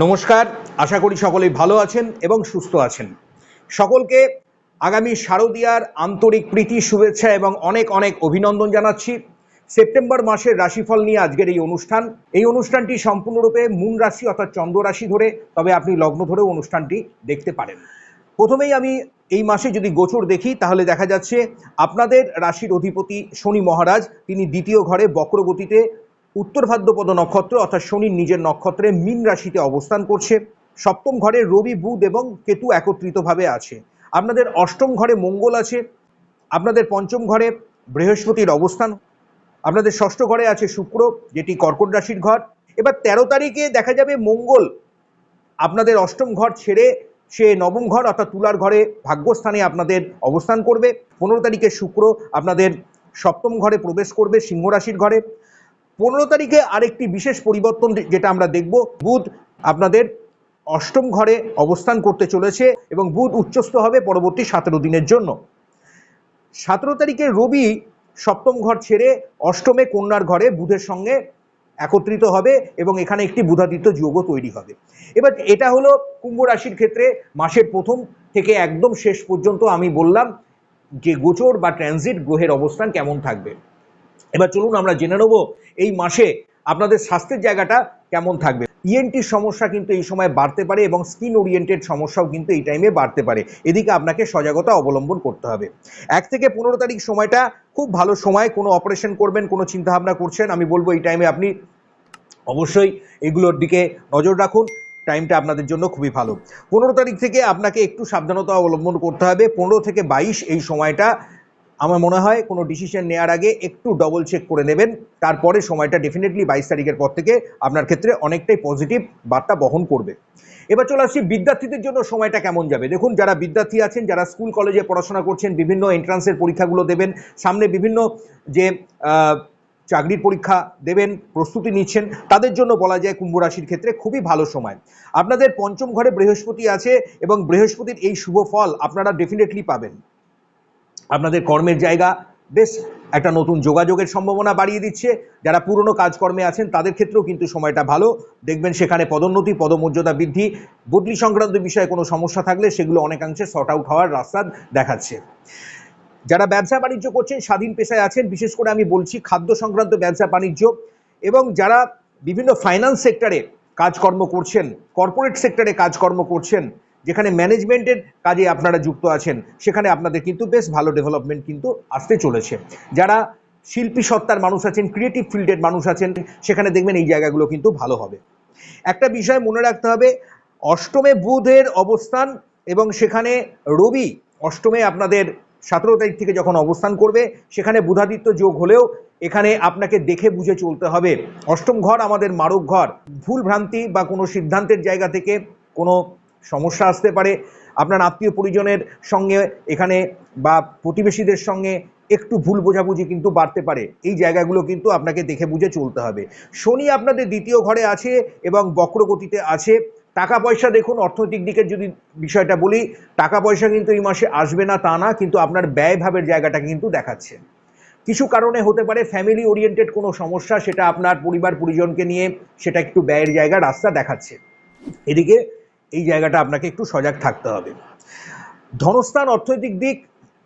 নমস্কার, আশা করি সকলেই ভালো আছেন এবং সুস্থ আছেন। সকলকে আগামী শারদীয়ার আন্তরিক প্রীতি, শুভেচ্ছা এবং অনেক অনেক অভিনন্দন জানাচ্ছি। সেপ্টেম্বর মাসের রাশিফল নিয়ে আজকের এই অনুষ্ঠান। এই অনুষ্ঠানটি সম্পূর্ণরূপে মূন রাশি অর্থাৎ চন্দ্র রাশি ধরে, তবে আপনি লগ্ন ধরেও অনুষ্ঠানটি দেখতে পারেন। প্রথমেই আমি এই মাসে যদি গোচর দেখি, তাহলে দেখা যাচ্ছে আপনাদের রাশির অধিপতি শনি মহারাজ, তিনি দ্বিতীয় ঘরে বক্রগতিতে উত্তর ভাদ্রপদ নক্ষত্র অর্থাৎ শনির নিজের নক্ষত্রে মীন রাশিতে অবস্থান করছে। সপ্তম ঘরে রবি, বুধ এবং কেতু একত্রিতভাবে আছে। আপনাদের অষ্টম ঘরে মঙ্গল আছে। আপনাদের পঞ্চম ঘরে বৃহস্পতির অবস্থান। আপনাদের ষষ্ঠ ঘরে আছে শুক্র, যেটি কর্কট রাশির ঘর। এবার তেরো তারিখে দেখা যাবে মঙ্গল। আপনাদের অষ্টম ঘর ছেড়ে সে নবম ঘর অর্থাৎ তুলার ঘরে ভাগ্যস্থানে আপনাদের অবস্থান করবে। পনেরো তারিখে শুক্র আপনাদের সপ্তম ঘরে প্রবেশ করবে সিংহ রাশির ঘরে। পনেরো তারিখে আরেকটি বিশেষ পরিবর্তন যেটা আমরা দেখব, বুধ আপনাদের অষ্টম ঘরে অবস্থান করতে চলেছে এবং বুধ উচ্চস্থ হবে পরবর্তী সতেরো দিনের জন্য। সতেরো তারিখে রবি সপ্তম ঘর ছেড়ে অষ্টমে কন্যার ঘরে বুধের সঙ্গে একত্রিত হবে এবং এখানে একটি বুধাদিত্য যোগও তৈরি হবে। এবার এটা হলো কুম্ভ রাশির ক্ষেত্রে মাসের প্রথম থেকে একদম শেষ পর্যন্ত আমি বললাম যে গোচর বা ট্রানজিট গ্রহের অবস্থান কেমন থাকবে। এবার চলুন আমরা জেনে নেব এই মাসে আপনাদের স্বাস্থ্যের জায়গাটা কেমন থাকবে। ইএনটির সমস্যা কিন্তু এই সময় বাড়তে পারে এবং স্কিন ওরিয়েন্টেড সমস্যাও কিন্তু এই টাইমে বাড়তে পারে। এদিকে আপনাকে সজাগতা অবলম্বন করতে হবে। এক থেকে পনেরো তারিখ সময়টা খুব ভালো সময়, কোনো অপারেশন করবেন, কোনো চিন্তাভাবনা করছেন, আমি বলব এই টাইমে আপনি অবশ্যই এগুলোর দিকে নজর রাখুন টাইমটা আপনাদের জন্য খুবই ভালো। পনেরো তারিখ থেকে আপনাকে একটু সাবধানতা অবলম্বন করতে হবে। পনেরো থেকে বাইশ এই সময়টা আমার মনে হয় কোনো ডিসিশন নেওয়ার আগে একটু ডবল চেক করে নেবেন। তারপরে সময়টা ডেফিনেটলি বাইশ তারিখের পর থেকে আপনার ক্ষেত্রে অনেকটাই পজিটিভ বার্তা বহন করবে। এবার চলে আসছি বিদ্যার্থীদের জন্য সময়টা কেমন যাবে? দেখুন, যারা বিদ্যার্থী আছেন, যারা স্কুল কলেজে পড়াশোনা করছেন, বিভিন্ন এন্ট্রান্সের পরীক্ষাগুলো দেবেন, সামনে বিভিন্ন যে চাকরির পরীক্ষা দেবেন, প্রস্তুতি নিচ্ছেন, তাদের জন্য বলা যায় কুম্ভ রাশির ক্ষেত্রে খুবই ভালো সময়। আপনাদের পঞ্চম ঘরে বৃহস্পতি আছে এবং বৃহস্পতির এই শুভ ফল আপনারা ডেফিনেটলি পাবেন। আপনাদের কর্মের জায়গা। বেশ, একটা নতুন যোগাযোগের সম্ভাবনা বাড়িয়ে দিচ্ছে। যারা পুরনো কাজকর্মে আছেন, তাদের ক্ষেত্রেও কিন্তু সময়টা ভালো। দেখবেন সেখানে পদোন্নতি, পদমর্যাদা বৃদ্ধি, বদলি সংক্রান্ত বিষয়ে কোনো সমস্যা থাকলে সেগুলো অনেকাংশে শর্ট আউট হওয়ার রাস্তা দেখাচ্ছে। যারা ব্যবসা বাণিজ্য করছেন, স্বাধীন পেশায় আছেন, বিশেষ করে আমি বলছি খাদ্য সংক্রান্ত ব্যবসা বাণিজ্য এবং যারা বিভিন্ন ফাইন্যান্স সেক্টরে কাজকর্ম করছেন কর্পোরেট সেক্টরে কাজকর্ম করছেন যেখানে ম্যানেজমেন্টের কাজে আপনারা যুক্ত আছেন, সেখানে আপনাদের কিন্তু বেশ ভালো ডেভেলপমেন্ট কিন্তু আসতে চলেছে। যারা শিল্পী সত্তার মানুষ আছেন ক্রিয়েটিভ ফিল্ডের মানুষ আছেন, সেখানে দেখবেন এই জায়গাগুলো কিন্তু ভালো হবে। একটা বিষয় মনে রাখতে হবে, অষ্টমে বুধের অবস্থান এবং সেখানে রবি অষ্টমে আপনাদের সতেরো তারিখ থেকে যখন অবস্থান করবে, সেখানে বুধাদিত্য যোগ হলেও এখানে আপনাকে দেখে বুঝে চলতে হবে। অষ্টম ঘর আমাদের মারক ঘর। ভুল ভ্রান্তি বা কোনো সিদ্ধান্তের জায়গা থেকে কোনো সমস্যা আসতে পারে। আপনার আত্মীয় পরিজনের সঙ্গে এখানে বা প্রতিবেশীদের সঙ্গে একটু ভুল বোঝাবুঝি কিন্তু বাড়তে পারে। এই জায়গাগুলো কিন্তু আপনাকে দেখে বুঝে চলতে হবে। শনি আপনাদের দ্বিতীয় ঘরে আছে এবং বক্রগতিতে আছে। টাকা পয়সা দেখুন, অর্থনৈতিক দিকের যদি বিষয়টা বলি, টাকা পয়সা কিন্তু এই মাসে আসবে না তা না, কিন্তু আপনার ব্যয়ভাবের জায়গাটা কিন্তু দেখাচ্ছে। কিছু কারণে হতে পারে ফ্যামিলি ওরিয়েন্টেড কোনো সমস্যা, সেটা আপনার পরিবার পরিজনকে নিয়ে সেটা একটু ব্যয়ের জায়গা, রাস্তা দেখাচ্ছে। এদিকে এই জায়গাটা আপনাকে একটু সজাগ থাকতে হবে। ধনস্থান অর্থনৈতিক দিক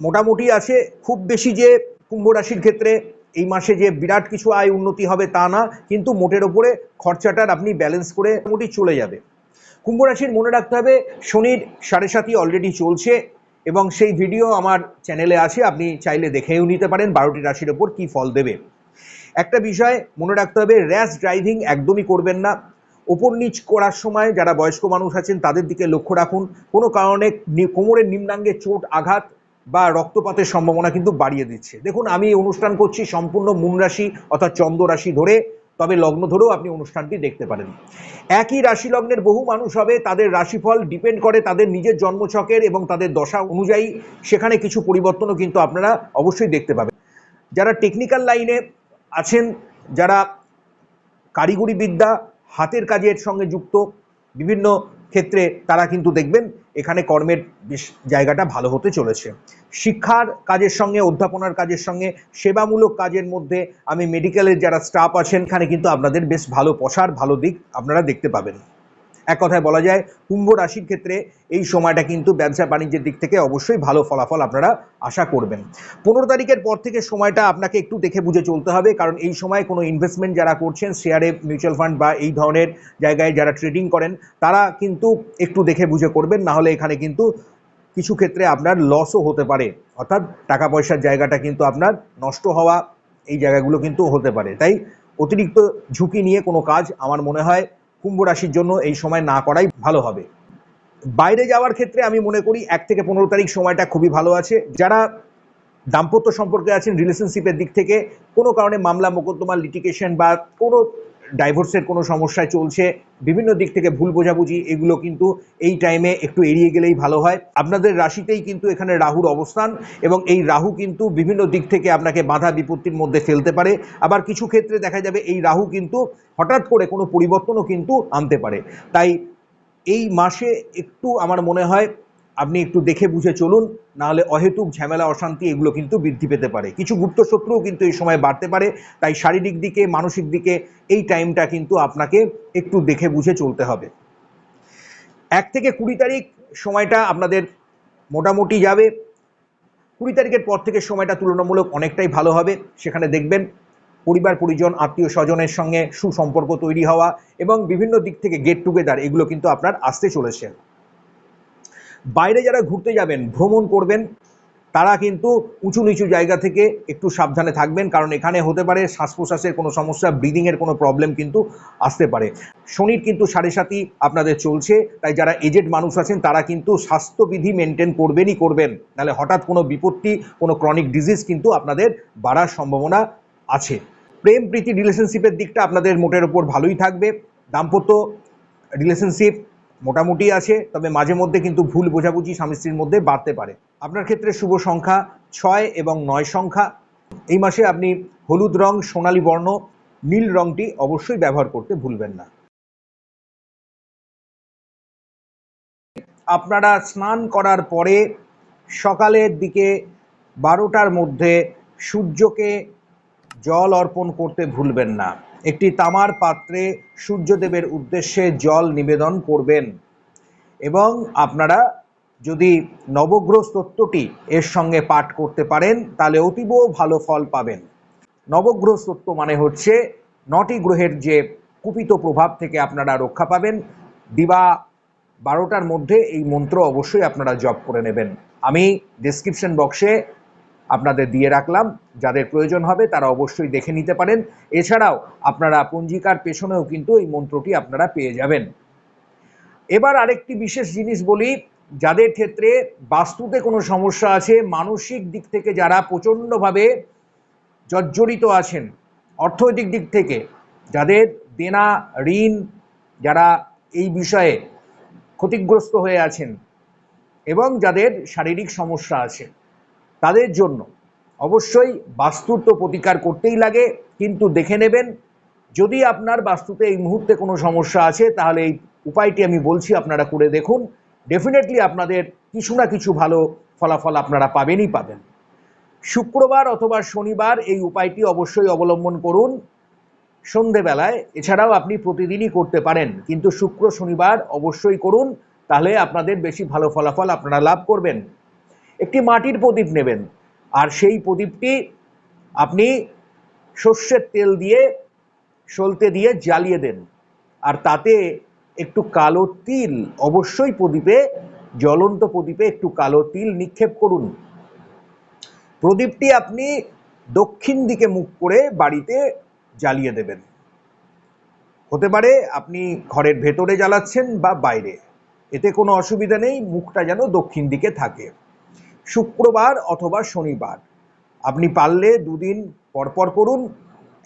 মোটামুটি আছে, খুব বেশি যে কুম্ভ রাশির ক্ষেত্রে এই মাসে যে বিরাট কিছু আয় উন্নতি হবে তা না, কিন্তু মোটের ওপরে খরচাটার আপনি ব্যালেন্স করে মোটামুটি চলে যাবে। কুম্ভ রাশির মনে রাখতে হবে, শনির সাড়ে সাতই অলরেডি চলছে এবং সেই ভিডিও আমার চ্যানেলে আছে, আপনি চাইলে দেখেও নিতে পারেন বারোটি রাশির ওপর কী ফল দেবে। একটা বিষয় মনে রাখতে হবে র্যাশ ড্রাইভিং একদমই করবেন না ওপর নিচ করার সময় যারা বয়স্ক মানুষ আছেন, তাদের দিকে লক্ষ্য রাখুন। কোনো কারণে কোমরের নিম্নাঙ্গে চোট, আঘাত বা রক্তপাতের সম্ভাবনা কিন্তু বাড়িয়ে দিচ্ছে। দেখুন, আমি অনুষ্ঠান করছি সম্পূর্ণ মূন রাশি অর্থাৎ চন্দ্র রাশি ধরে, তবে লগ্ন ধরেও আপনি অনুষ্ঠানটি দেখতে পারেন। একই রাশি লগ্নের বহু মানুষ হবে, তাদের রাশিফল ডিপেন্ড করে তাদের নিজের জন্মছকের এবং তাদের দশা অনুযায়ী। সেখানে কিছু পরিবর্তনও কিন্তু আপনারা অবশ্যই দেখতে পাবেন। যারা টেকনিক্যাল লাইনে আছেন, যারা কারিগরি বিদ্যা হাতের কাজের সঙ্গে যুক্ত। বিভিন্ন ক্ষেত্রে তারা কিন্তু দেখবেন এখানে কর্মের বেশ জায়গাটা ভালো হতে চলেছে। শিক্ষার কাজের সঙ্গে, অধ্যাপনার কাজের সঙ্গে, সেবামূলক কাজের মধ্যে আমি মেডিকেলের যারা স্টাফ আছেন, এখানে কিন্তু আপনাদের বেশ ভালো পশার ভালো দিক আপনারা দেখতে পাবেন। এক কথায় বলা যায়, কুম্ভ রাশির ক্ষেত্রে এই সময়টা কিন্তু ব্যবসা বাণিজ্যের দিক থেকে অবশ্যই ভালো ফলাফল আপনারা আশা করবেন। পনেরো তারিখের পর থেকে সময়টা আপনাকে একটু দেখে বুঝে চলতে হবে, কারণ এই সময় কোনো ইনভেস্টমেন্ট যারা করছেন শেয়ারে মিউচুয়াল ফান্ড বা এই ধরনের জায়গায় যারা ট্রেডিং করেন, তারা কিন্তু একটু দেখে বুঝে করবেন না হলে এখানে কিন্তু কিছু ক্ষেত্রে আপনার লসও হতে পারে। অর্থাৎ টাকা পয়সার জায়গাটা কিন্তু আপনার নষ্ট হওয়া, এই জায়গাগুলো কিন্তু হতে পারে। তাই অতিরিক্ত ঝুঁকি নিয়ে কোনো কাজ আমার মনে হয় কুম্ভ রাশির জন্য এই সময় না করাই ভালো হবে। বাইরে যাওয়ার ক্ষেত্রে আমি মনে করি এক থেকে পনেরো তারিখ সময়টা খুবই ভালো আছে। যারা দাম্পত্য সম্পর্কে আছেন রিলেশনশিপের দিক থেকে কোনো কারণে মামলা, মোকদ্দমা লিটিগেশন বা কোনো ডাইভোর্সের কোনো সমস্যায় চলছে, বিভিন্ন দিক থেকে ভুল বোঝাবুঝি, এগুলো কিন্তু এই টাইমে একটু এড়িয়ে গেলেই ভালো হয়। আপনাদের রাশিতেই কিন্তু এখানে রাহুর অবস্থান এবং এই রাহু কিন্তু বিভিন্ন দিক থেকে আপনাকে বাধা বিপত্তির মধ্যে ফেলতে পারে। আবার কিছু ক্ষেত্রে দেখা যাবে এই রাহু কিন্তু হঠাৎ করে কোনো পরিবর্তনও কিন্তু আনতে পারে। তাই এই মাসে একটু আমার মনে হয় আপনি একটু দেখে বুঝে চলুন, নাহলে অহেতুক ঝামেলা, অশান্তি এগুলো কিন্তু বৃদ্ধি পেতে পারে। কিছু গুপ্ত শত্রুও কিন্তু এই সময় বাড়তে পারে, তাই শারীরিক দিকে, মানসিক দিকে এই টাইমটা কিন্তু আপনাকে একটু দেখে বুঝে চলতে হবে। এক থেকে কুড়ি তারিখ সময়টা আপনাদের মোটামুটি যাবে। কুড়ি তারিখের পর থেকে সময়টা তুলনামূলক অনেকটাই ভালো হবে। সেখানে দেখবেন পরিবার, পরিজন, আত্মীয় স্বজনের সঙ্গে সুসম্পর্ক তৈরি হওয়া এবং বিভিন্ন দিক থেকে গেট টুগেদার এগুলো কিন্তু আপনার আসতে চলেছে। বাইরে যারা ঘুরতে যাবেন, ভ্রমণ করবেন, তারা কিন্তু উঁচু নিচু জায়গা থেকে একটু সাবধানে থাকবেন, কারণ এখানে হতে পারে শ্বাস প্রশ্বাসের কোনো সমস্যা ব্রিদিংয়ের কোনো প্রবলেম কিন্তু আসতে পারে। শনির কিন্তু সাড়ে সাতই আপনাদের চলছে, তাই যারা এজেড মানুষ আছেন, তারা কিন্তু স্বাস্থ্যবিধি মেনটেন করবেনই করবেন। নাহলে হঠাৎ কোনো বিপত্তি, কোনো ক্রনিক ডিজিজ কিন্তু আপনাদের বাড়ার সম্ভাবনা আছে। প্রেম প্রীতি রিলেশনশিপের দিকটা আপনাদের মোটের ওপর ভালোই থাকবে। দাম্পত্য রিলেশনশিপ মোটামুটি আছে, তবে মাঝে মধ্যে কিন্তু ভুল বোঝাবুঝি স্বামী স্ত্রীর মধ্যে বাড়তে পারে। আপনার ক্ষেত্রে শুভ সংখ্যা ছয় এবং নয় সংখ্যা। এই মাসে আপনি হলুদ রং, সোনালী বর্ণ, নীল রংটি অবশ্যই ব্যবহার করতে ভুলবেন না। আপনারা স্নান করার পরে সকালের দিকে বারোটার মধ্যে সূর্যকে জল অর্পণ করতে ভুলবেন না। একটি তামার পাত্রে সূর্যদেবের উদ্দেশ্যে জল নিবেদন করবেন। এবং আপনারা যদি নবগ্রহ স্তোত্রটি এর সঙ্গে পাঠ করতে পারেন, তাহলে অতীব ভালো ফল পাবেন। নবগ্রহ স্তোত্র মানে হচ্ছে নটি গ্রহের যে কুপিত প্রভাব থেকে আপনারা রক্ষা পাবেন। দিবা বারোটার মধ্যে এই মন্ত্র অবশ্যই আপনারা জপ করে নেবেন। আমি ডেসক্রিপশন বক্সে আপনাদের দিয়ে রাখলাম। যাদের প্রয়োজন হবে তারা অবশ্যই দেখে নিতে পারেন। এছাড়াও আপনারা পঞ্জিকার পেছনেও কিন্তু এই মন্ত্রটি আপনারা পেয়ে যাবেন। এবার আরেকটি বিশেষ জিনিস বলি, যাদের ক্ষেত্রে বাস্তুতে কোনো সমস্যা আছে, মানসিক দিক থেকে যারা প্রচণ্ডভাবে জর্জরিত আছেন, অর্থনৈতিক দিক থেকে, যাদের দেনা, ঋণ, যারা এই বিষয়ে ক্ষতিগ্রস্ত হয়ে আছেন এবং যাদের শারীরিক সমস্যা আছে তাদের জন্য। অবশ্যই বাস্তুর তো প্রতিকার করতেই লাগে, কিন্তু দেখে নেবেন, যদি আপনার বাস্তুতে এই মুহূর্তে কোনো সমস্যা আছে, তাহলে এই উপায়টি আমি বলছি, আপনারা করে দেখুন। ডেফিনেটলি আপনাদের কিছু না কিছু ভালো ফলাফল আপনারা পাবেনই পাবেন। শুক্রবার অথবা শনিবার এই উপায়টি অবশ্যই অবলম্বন করুন। সন্ধেবেলায়, এছাড়াও আপনি প্রতিদিনই করতে পারেন, কিন্তু শুক্র, শনিবার অবশ্যই করুন, তাহলে আপনাদের বেশি ভালো ফলাফল আপনারা লাভ করবেন। একটি মাটির প্রদীপ নেবেন। আর সেই প্রদীপটি আপনি সর্ষের তেল দিয়ে সলতে দিয়ে জ্বালিয়ে দেন। আর তাতে একটু কালো তিল, অবশ্যই প্রদীপে, জ্বলন্ত প্রদীপে একটু কালো তিল নিক্ষেপ করুন। প্রদীপটি আপনি দক্ষিণ দিকে মুখ করে বাড়িতে জ্বালিয়ে দেবেন। হতে পারে আপনি ঘরের ভেতরে জ্বালাচ্ছেন বা বাইরে। এতে কোনো অসুবিধা নেই, মুখটা যেন দক্ষিণ দিকে থাকে। শুক্রবার অথবা শনিবার। আপনি পারলে দুদিন পরপর করুন,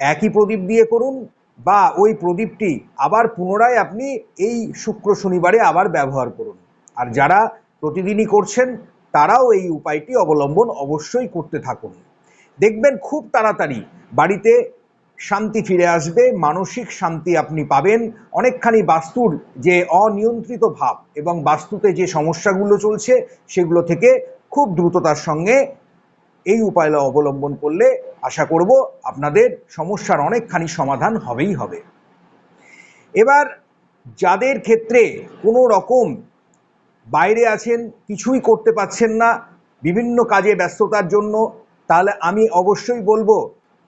একই প্রদীপ দিয়ে করুন বা ওই প্রদীপটি আবার পুনরায় আপনি এই শুক্র শনিবারে আবার ব্যবহার করুন। আর যারা প্রতিদিনই করছেন, তারাও এই উপায়টি অবলম্বন অবশ্যই করতে থাকুন। দেখবেন খুব তাড়াতাড়ি বাড়িতে শান্তি ফিরে আসবে, মানসিক শান্তি আপনি পাবেন, অনেকখানি বাস্তুর যে অনিয়ন্ত্রিত ভাব এবং বাস্তুতে যে সমস্যাগুলো চলছে, সেগুলো থেকে খুব দ্রুততার সঙ্গে এই উপায় অবলম্বন করলে আশা করব আপনাদের সমস্যার অনেকখানি সমাধান হবেই হবে। এবার যাদের ক্ষেত্রে কোনো রকম বাইরে আছেন, কিছুই করতে পাচ্ছেন না, বিভিন্ন কাজে ব্যস্ততার জন্য, তাহলে আমি অবশ্যই বলব,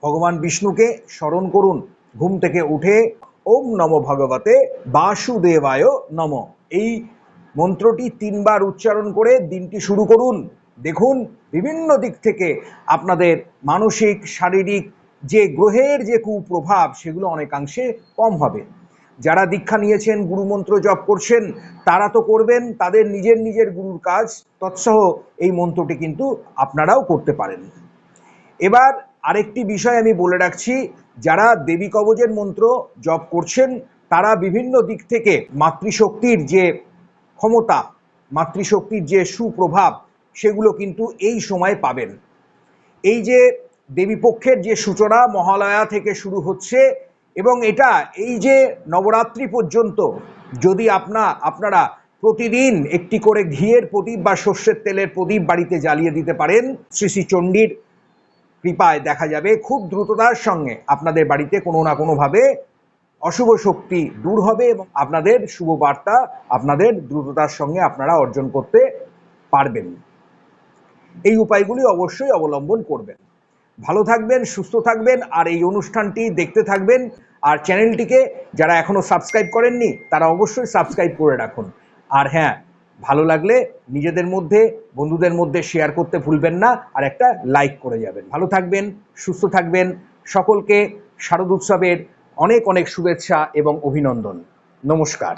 ভগবান বিষ্ণুকে স্মরণ করুন, ঘুম থেকে উঠে ওম নম ভগবতে বাসুদেবায় নম। এই মন্ত্রটি তিনবার উচ্চারণ করে দিনটি শুরু করুন। দেখুন, বিভিন্ন দিক থেকে আপনাদের মানসিক, শারীরিক যে গ্রহের যে কুপ্রভাব, সেগুলো অনেকাংশে কম হবে। যারা দীক্ষা নিয়েছেন, গুরুমন্ত্র জপ করছেন, তারা তো করবেন, তাদের নিজের নিজের গুরুর কাজ, তৎসহ এই মন্ত্রটি কিন্তু আপনারাও করতে পারেন। এবার আরেকটি বিষয় আমি বলে রাখছি, যারা দেবী কবচের মন্ত্র জপ করছেন, তারা বিভিন্ন দিক থেকে মাতৃশক্তির যে ক্ষমতা, মাতৃশক্তির যে সুপ্রভাব, সেগুলো কিন্তু এই সময় পাবেন। এই যে দেবীপক্ষের যে সূচনা মহালয়া থেকে শুরু হচ্ছে এবং এটা এই যে নবরাত্রি পর্যন্ত, যদি আপনা, আপনারা প্রতিদিন একটি করে ঘিয়ের প্রদীপ বা সর্ষের তেলের প্রদীপ বাড়িতে জ্বালিয়ে দিতে পারেন, শ্রী শ্রী চণ্ডীর কৃপায় দেখা যাবে খুব দ্রুততার সঙ্গে। আপনাদের বাড়িতে কোনো না কোনোভাবে অশুভ শক্তি দূর হবে এবং আপনাদের শুভ বার্তা আপনাদের দ্রুততার সঙ্গে আপনারা অর্জন করতে পারবেন। এই উপায়গুলি অবশ্যই অবলম্বন করবেন। ভালো থাকবেন, সুস্থ থাকবেন, আর এই অনুষ্ঠানটি দেখতে থাকবেন। আর চ্যানেলটিকে যারা এখনও সাবস্ক্রাইব করেননি, তারা অবশ্যই সাবস্ক্রাইব করে রাখুন। আর হ্যাঁ ভালো লাগলে নিজেদের মধ্যে, বন্ধুদের মধ্যে শেয়ার করতে ভুলবেন না, আর একটা লাইক করে যাবেন। ভালো থাকবেন, সুস্থ থাকবেন। সকলকে শারদ উৎসবের অনেক অনেক শুভেচ্ছা এবং অভিনন্দন। নমস্কার।